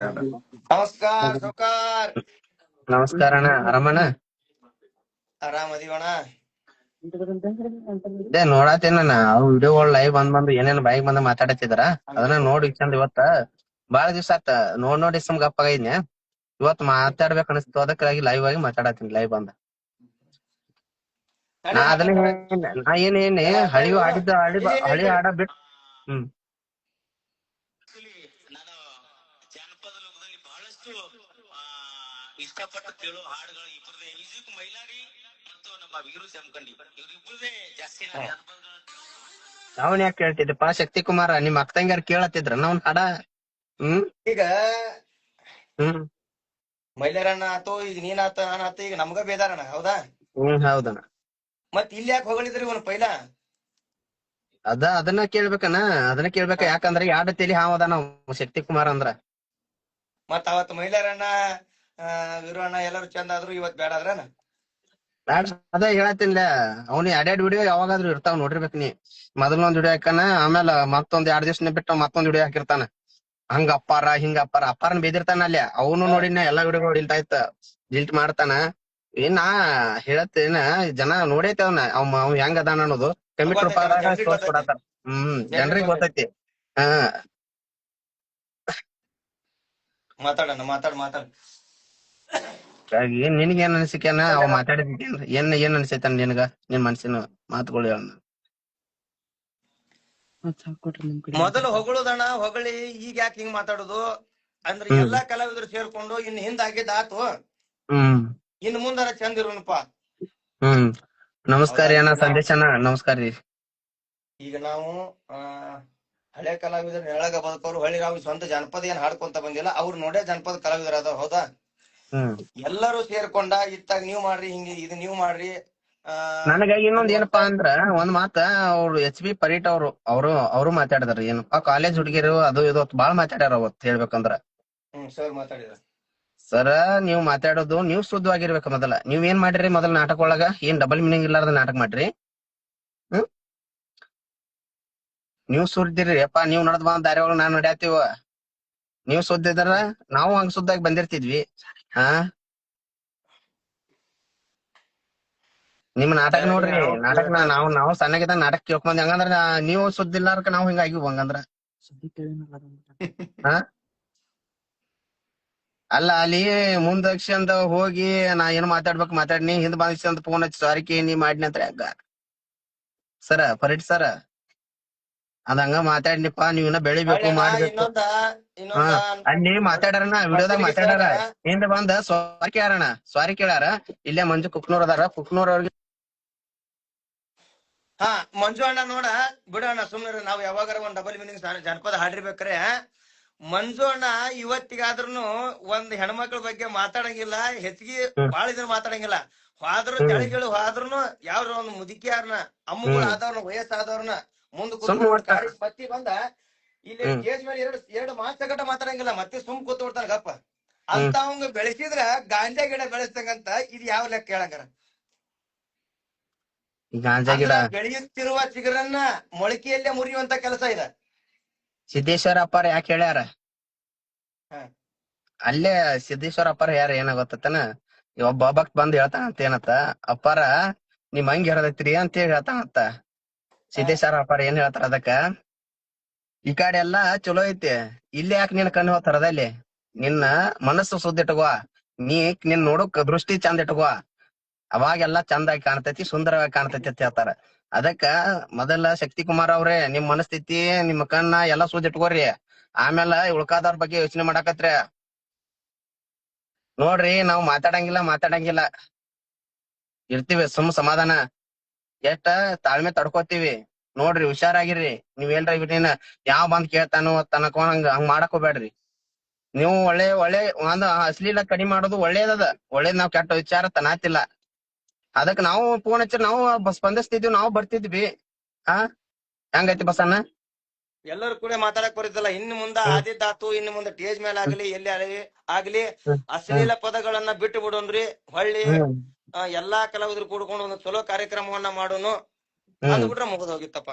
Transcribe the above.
ನಮಸ್ಕಾರ. ಸೌಕಾರ್ ನಮಸ್ಕಾರ ಅಣ್ಣ. ಆರಾಮಣ್ಣ? ಆರಾಮ್ ಅದೀವಣ ಇದೇ ನೋಡಾತೇನಣ್ಣ. ಅವ್ ವಿಡಿಯೋಗಳು ಲೈವ್ ಬಂದ್ ಬಂದು ಏನೇನ್ ಬೈಕ್ ಬಂದ ಮಾತಾಡತಿದ್ರ ಅದನ್ನ ನೋಡಿ ಚಂದ ಇವತ್ತ ಬಾಳ ದಿವ್ಸ ಆತ. ನೋಡ್ ನೋಡಿ ಸುಮ್ ಗಪ್ಪಾಗೈದ್ನೆ ಇವತ್ ಮಾತಾಡ್ಬೇಕು ಅನಿಸ್ತು. ಅದಕ್ಕಾಗಿ ಲೈವ್ ಆಗಿ ಮಾತಾಡತೀನಿ ಲೈವ್ ಬಂದ. ನಾ ಅದನ್ನ ಏನ್- ನಾ ಏನ್ ಏನ್ ಹಳಿ ಆಡಿದ್ದ ಹಳಿ ಹಳಿ ಹಾಡ ಬಿಟ್ ಹ್ಮ್ Actually, ನಾನು ಜಾನಪದ ಲೋಕದಲ್ಲಿ ಬಹಳಷ್ಟು ಆ, ಇಷ್ಟಪಟ್ಟು ಕೇಳೋ ಹಾಡುಗಳು ಇಬ್ಬರದೇ ಮ್ಯೂಸಿಕ್ ಮೈಲಾರಿ ಮತ್ತು ನಮ್ಮ ವೀರು ಜಮಖಂಡಿ. ಇವ್ರಿಬ್ಬರದೇ ಜಾಸ್ತಿ ಅವನ್ ಯಾಕೆ ಕೇಳ್ತಿದ್ದಪ್ಪ ಶಕ್ತಿ ಕುಮಾರ ನಿಮ್ ಅಕ್ಕ ತಂಗ್ಯಾರ ಕೇಳತ್ತಿದ್ರ? ನಾವ್ ಹಾಡ? ಹ್ಮ್? ಈಗ ಹ್ಮ್. ಮೈಲಾರಣ್ಣ ಆತು ಈಗ ನೀನ್ ಆತ ನಾನ್ ಆತ ಈಗ ನಮ್ಗ ಬೇದಾರಣ ಹೌದಾ? ಹ್ಮ್ ಹೌದಣ್ಣ. ಮತ್ ಇಲ್ಲಿ ಯಾಕೆ ಹೊಗಳಿದ್ರಿ ಇವನ್ ಪೈಲ? ಅದ ಅದನ್ನ ಕೇಳ್ಬೇಕನ ಅದನ್ನ ಕೇಳ್ಬೇಕ. ಯಾಕಂದ್ರ ಯಾಡ ತಲಿ ಹಾವದ ನಾವು ಶಕ್ತಿ ಕುಮಾರ್ ಅಂದ್ರ. ಮತ್ ಅವತ್ ಆ, ಎಲ್ಲರೂ ಚಂದ ಆದ್ರು ಇವತ್ ಬೇಡ ಅದ್ರನ ಅದ ಹೇಳತ್ತಿಲ್ಲ ಅವ್ನಿ ಎರಡೆರಡ್ ವಿಡಿಯೋ ಯಾವಾಗಾದ್ರೂ ಇರ್ತಾವ ನೋಡಿರ್ಬೇಕು ನೀ. ಮೊದಲೊಂದ್ ವಿಡಿಯೋ ಹಾಕಾನ ಆಮೇಲೆ ಮತ್ತೊಂದ್ ಎರಡ್ ದಿವ್ಸ ಬಿಟ್ಟು ಮತ್ತೊಂದ್ ವಿಡಿಯೋ ಹಾಕಿರ್ತಾನ. ಹಂಗ ಅಪ್ಪಾರ ಹಿಂಗ ಅಪ್ಪಾರ. ಅಪ್ಪಾರನ್ ಬೇದಿರ್ತಾನ ಅಲ್ಲೇ. ಅವನು ನೋಡಿನ ಎಲ್ಲಾ ವಿಡಿಯೋ ಡಿಲ್ಟ್ ಆಯ್ತ ಡಿಲ್ಟ್ ಮಾಡ್ತಾನ. ಏನ ಹೇಳತ್ತೇನ ಜನ ನೋಡೈತೆ ಅವ್ನ. ಅವ್ ಅವ್ ಹೆಂಗ್ ಅದಾನ ಅನ್ನೋದು. ಕಮಿಟಿ ಹ್ಮ್ ಜನರಿಗೆ ಗೊತ್ತೈತಿ. ಹಾ. ಮಾತಾಡಣ ಮಾತಾಡ್ ಮಾತಾಡ್. ಏನ್ ನಿನಗೆ ಏನ್ ಅನ್ಸಿಕೆನ ಅವ ಮಾತಾಡಿದ್ ಏನ್ ಏನ್ ಅನ್ಸೈತ ನಿನಗ? ನಿನ್ ಮನ್ಸಿನ ಮಾತುಗಳು ಹೇಳ ಮೊದಲು ಹೊಗಳೋದಣ್ಣ ಹೊಗಳಿ ಈಗ ಯಾಕೆ ಹಿಂಗ್ ಮಾತಾಡುದು? ಅಂದ್ರೆ ಎಲ್ಲಾ ಕಲಾವಿದರು ಸೇರ್ಕೊಂಡು ಇನ್ ಹಿಂದ ಆಗಿದ್ದ ಆತು. ಹ್ಮ್. ಇನ್ ಮುಂದಾರ ಚಂದ ಇರೋಣಪ್ಪ. ಹ್ಮ್. ನಮಸ್ಕಾರ ರೀ ಸಂದೇಶನ ಸಂದೇಶ್ ನಮಸ್ಕಾರ ರೀ. ಈಗ ನಾವು ಆ ಹಳೆ ಕಲಾವಿದರು ನೆರಳಾಗ ಬದುಕೋರು ಹಳ್ಳಿ ನಾವು ಸ್ವಂತ ಜನಪದ ಏನ್ ಹಾಡ್ಕೊಂತ ಬಂದಿಲ್ಲ ಅವ್ರು ನೋಡೇ ಜನಪದ ಕಲಾವಿದರ ಅದ ಹೌದಾ? ಎಲ್ಲರೂ ಸೇರ್ಕೊಂಡ ಇತ್ತಾಗ ನೀವ್ ಮಾಡ್ರಿ ಹಿಂಗ ಇದು ನೀವ್ ಮಾಡ್ರಿ ಆ ನನಗ ಇನ್ನೊಂದ್ ಏನಪ್ಪಾ ಅಂದ್ರ ಒಂದ್ ಮಾತ ಅವ್ರು ಎಚ್ ಬಿ ಪರೀಟ್ ಅವ್ರು ಅವ್ರು ಅವ್ರು ಮಾತಾಡಿದಾರ ಏನಪ್ಪಾ ಕಾಲೇಜ್ ಹುಡುಗಿರು ಅದು ಇದು ಬಾಳ ಮಾತಾಡ್ಯಾರ ಅವತ್ ಹೇಳ್ಬೇಕಂದ್ರ. ಸರ್ ಮಾತಾಡಿದ್ರ ಸರ ನೀವ್ ಮಾತಾಡೋದು ನೀವ್ ಶುದ್ಧವಾಗಿರ್ಬೇಕು ಮೊದಲ ನೀವ್ ಏನ್ ಮಾಡ್ರಿ ಮೊದಲ ನಾಟಕ ಒಳಗ ಏನ್ ಡಬಲ್ ಮೀನಿಂಗ್ ಇಲ್ಲಾರ್ದ ನಾಟಕ ಮಾಡ್ರಿ ಹ್ಮ್ ನೀವ್ ಸುದ್ದಿರಿ ಅಪ್ಪ ನೀವ್ ನಡ್ದ್ ಬಂದ ದಾರಿ ಒಳಗ ನಾವ್ ನಡ್ಯಾತೀವ. ನೀವ್ ಸುದ್ದಿದ್ರ ನಾವು ಹಂಗ ಸುದ್ದಾಗಿ ಬಂದಿರ್ತಿದ್ವಿ. ಹಾ? ನಿಮ್ ನಾಟಕ ನೋಡ್ರಿ ನಾಟಕ ನಾವ್ ನಾವು ಸಣ್ಣಗಿದ್ದಾಗ ನಾಟಕ ಕೇಳ್ಕೊಂಡ್ ಹಂಗಂದ್ರ ನೀವು ಸುದ್ದಿ ನಾವ್ ಹಿಂಗ ಹಿಂಗಾಗಿ ಹಂಗಂದ್ರ. ಹಾ? ಅಲ್ಲ ಅಲ್ಲಿ ಮುಂದಕ್ಷಂದ ಹೋಗಿ ನಾ ಏನ್ ಮಾತಾಡ್ಬೇಕು ಮಾತಾಡ್ನಿ ಹಿಂದ್ ಬಂದ ಫೋನ್ ಹಚ್ಚಿ ಸಾರಿಕೆ ನೀ ಮಾಡಿನಿ ಅಂತ ಹೆಂಗ ಸರ ಪರಿಟ್ ಸರ. ಅದ ಹಂಗ ಮಾತಾಡ್ನಿಪ್ಪ ನೀವ್ ಇನ್ನ ಬೆಳಿಬೇಕು ಮಾಡ್ಬೇಕು. ಇನ್ನೊಂದ ಅಲ್ಲಿ ಮಾತಾಡಾರನ ವಿಡಿಯೋದಾಗ ಮಾತಾಡಾರ. ಹಿಂದ ಬಂದ ಸ್ವಾರಿ ಕೇಳಾರಣ ಸ್ವಾರಿ ಕೇಳಾರ. ಇಲ್ಲೇ ಮಂಜು ಕುಕ್ನೂರ್ ಅದಾರ ಕುಕ್ನೂರ್ ಅವ್ರಿಗೆ ಹಾ ಮಂಜು ಅಣ್ಣ ನೋಡ ಬಿಡು ಅಣ್ಣ ಸುಮ್ನೆ ನಾವ್ ಯಾವಾಗಾರ ಒಂದ್ ಡಬಲ್ ಮೀನಿಂಗ್ ಜನಪದ ಹಾಡಿರ್ಬೇಕ್ರೆ. ಮಂಜು ಅಣ್ಣ ಇವತ್ತಿಗಾದ್ರೂನು ಒಂದ್ ಹೆಣ್ಮಕ್ಳ ಬಗ್ಗೆ ಮಾತಾಡಂಗಿಲ್ಲ ಹೆಚ್ಚಿಗೆ. ಬಾಳ ಇದನ್ನ ಮಾತಾಡಂಗಿಲ್ಲ. ಹೋದ್ರು ಕೆಳಗಿಳು ಹಾದ್ರು ಹೋದ್ರುನು ಯಾವ ಒಂದ್ ಮುದುಕಿಯಾರ್ನ ಅಮ್ಮಗಳು. ಆದವ್ರನ್ನ ವಯಸ್ಸಾದವ್ರನ್ನ ಮುಂದ್ ಬತ್ತಿ ಬಂದ ಇಲ್ಲಿ. ಸ್ಟೇಜ್ ಮೇಲೆ ಎರಡು ಎರಡು ಮಾತುಕಟ ಮಾತಾಡಂಗಿಲ್ಲ ಮತ್ತೆ ಸುಮ್ ಕೂತ್ ಬಿಡ್ತಾನ ಗಪ್ಪ. ಅಂತ ಅವಂಗ ಬೆಳೆಸಿದ್ರ ಗಾಂಜಾ ಗಿಡ ಬೆಳೆಸ್ತಂಗಂತ ಇದು ಯಾವ ಲೆಕ್ಕ ಹೇಳಂಗಾರ? ಗಾಂಜಾ ಗಿಡ. ಬೆಳೆಯುತ್ತಿರುವ ಚಿಗರನ್ನ ಮೊಳಕೆಯಲ್ಲೇ ಮುರಿಯುವಂತ ಕೆಲಸ ಇದೆ. ಸಿದ್ದೇಶ್ವರ ಅಪ್ಪಾರ ಯಾಕೆ ಹೇಳ್ಯಾರ. ಅಲ್ಲೇ ಸಿದ್ದೇಶ್ವರ ಅಪ್ಪಾರ ಯಾರ ಏನ ಗೊತ್ತತನ ಒಬ್ಬ ಭಕ್ತ ಬಂದ್ ಹೇಳ್ತಾನಂತ ಏನತ್ತ? ಅಪ್ಪಾರ ನಿಮ್ ಹಂಗ್ ಹೇಳದೈತ್ರಿ ಅಂತ ಹೇಳಿ ಸಿದ್ದೇಶ್ವರ ಅಪ್ಪಾರ ಏನ್ ಹೇಳ್ತಾರ ಅದಕ್ಕ? ಈ ಕಡೆ ಎಲ್ಲಾ ಚಲೋ ಐತಿ. ಇಲ್ಲಿ ಯಾಕೆ ನಿನ್ ಕಣ್ಣು ಹೋಗ್ತಾರದಲ್ಲಿ ನಿನ್ನ ಮನಸ್ಸು ಸುದ್ದಿ ಇಟ್ಕೋ. ನೀ ನಿನ್ ನೋಡಕ್ ದೃಷ್ಟಿ ಚಂದ ಇಟ್ಕೋ. ಅವಾಗೆಲ್ಲಾ ಚಂದಾಗಿ ಕಾಣ್ತೈತಿ ಸುಂದರವಾಗಿ ಕಾಣ್ತೈತಿ ಅಂತ ಹೇಳ್ತಾರ. ಅದಕ್ಕ ಮೊದಲ ಶಕ್ತಿ ಕುಮಾರ್ ಅವ್ರೆ ನಿಮ್ ಮನಸ್ಥಿತಿ ನಿಮ್ಮ ಕಣ್ಣ ಎಲ್ಲಾ ಸುದ್ದಿ ಇಟ್ಕೋರಿ. ಆಮೇಲೆ ಉಳ್ಕಾದವ್ರ ಬಗ್ಗೆ ಯೋಚನೆ ಮಾಡಾಕತ್ರಿ. ನೋಡ್ರಿ ನಾವ್ ಮಾತಾಡಂಗಿಲ್ಲ ಮಾತಾಡಂಗಿಲ್ಲ. ಇರ್ತೀವಿ ಸುಮ್ ಸಮಾಧಾನ. ಎಷ್ಟ ತಾಳ್ಮೆ ತಡ್ಕೋತೀವಿ. ನೋಡ್ರಿ ಹುಷಾರಾಗಿರ್ರಿ. ನೀವ್ ಏನ್ರ ಬಿಡಿನ ಯಾವ ಬಂದ್ ಕೇಳ್ತಾನೋ ತನಕ ಹಂಗ ಹಂಗ್ ಮಾಡಕ್ ಹೋಗ್ಬೇಡ್ರಿ ನೀವು ಒಳ್ಳೆ ಒಳ್ಳೆ ಒಂದ್ ಅಶ್ಲೀಲ ಕಡಿಮೆ ಮಾಡೋದು ಒಳ್ಳೇದದ. ಒಳ್ಳೇದ್ ನಾವ್ ಕೆಟ್ಟ ವಿಚಾರ ತನಾತಿಲ್ಲ. ಅದಕ್ ನಾವು ಫೋನ್ ಹಚ್ಚಿ ನಾವು ಸ್ಪಂದಿಸ್ತಿದ್ವಿ ನಾವು ಬರ್ತಿದ್ವಿ. ಹಾ ಹೆಂಗೈತಿ ಬಸಣ್ಣ? ಎಲ್ಲರೂ ಕೂಡ ಮಾತಾಡಕ್ ಬರುತ್ತಲ್ಲ ಇನ್ನು ಮುಂದ. ಆದಿದ್ದಾತು ಇನ್ನು ಮುಂದೆ ಟೇಜ್ ಮೇಲೆ ಆಗ್ಲಿ ಎಲ್ಲಿ ಆಗ್ಲಿ. ಅಶ್ಲೀಲ ಪದಗಳನ್ನ ಬಿಟ್ಟು ಬಿಡೋನ್ರಿ ಹೊಳ್ಳಿ ಎಲ್ಲಾ ಕಲಾವಿದರು ಕೂಡ್ಕೊಂಡು ಒಂದು ಚಲೋ ಕಾರ್ಯಕ್ರಮವನ್ನ ಮಾಡೋನು ಅದು ಬಿಟ್ರ ಮುಗಿದ್ ಹೋಗಿತ್ತಪ್ಪ.